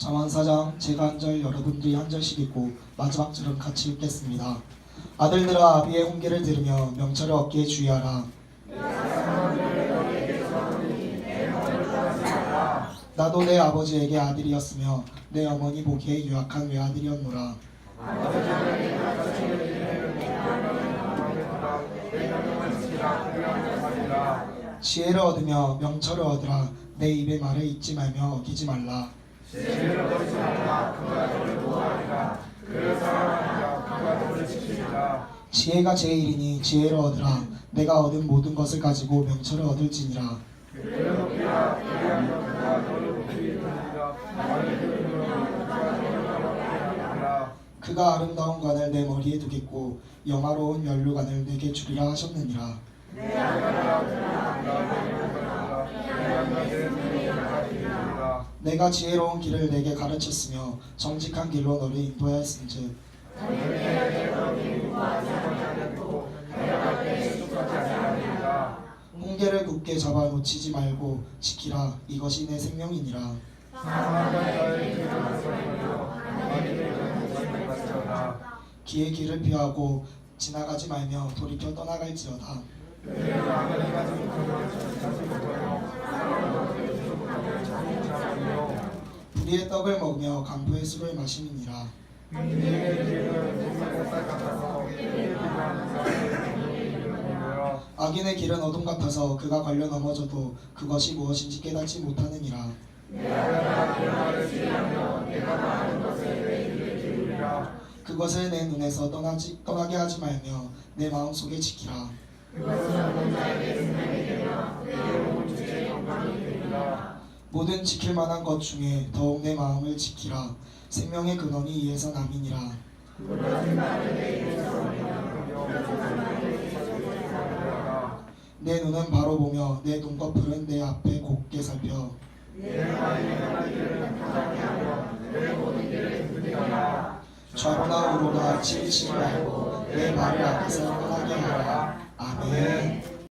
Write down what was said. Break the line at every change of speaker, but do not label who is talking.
4장 제가 한 절 여러분들이 한 절씩 읽고 마지막 절은 같이 읽겠습니다. 아들들아 아비의 훈계를 들으며 명철을 얻기에 주의하라. 나도 내 아버지에게 아들이었으며 내 어머니 보기에 유약한 외아들이었노라. 지혜를 얻으며 명철을 얻으라. 내 입의 말을 잊지 말며 어기지 말라. 지혜가 제일이니 지혜를 얻으라. 내가 얻은 모든 것을 가지고 명철을 얻을지니라. 그가 아름다운 관을 내 머리에 두겠고 영화로운 연류관을 내게 주리라 하셨느니라. 내 가 지혜로운 길을 내게 가르쳤으며 정직한 길로 너를 인도하였은즉. 홍게를 굳게 잡아 놓치지 말고 지키라. 이것이 내 생명이니라. 기의 길을 피하고 지나가지 말며 돌이켜 떠나갈지어다 불의의 떡을 먹으며 강포의 술을 마심이니라. 악인의 길은 어둠 같아서 그가 걸려 넘어져도 그것이 무엇인지 깨닫지 못하느니라. 그것을 내 눈에서 떠나지, 떠나게 하지 말며 내 마음 속에 지키라 모든 지킬 만한 것 중에 더욱 내 마음을 지키라. 생명의 근원이 이에서 남이니라. 내 눈은 바로 보며 내 눈꺼풀은 내 앞에 곱게 살펴. 좌로나 우로나 치우치지 말고 내 말을 앞에서 떠나게 하라. 아멘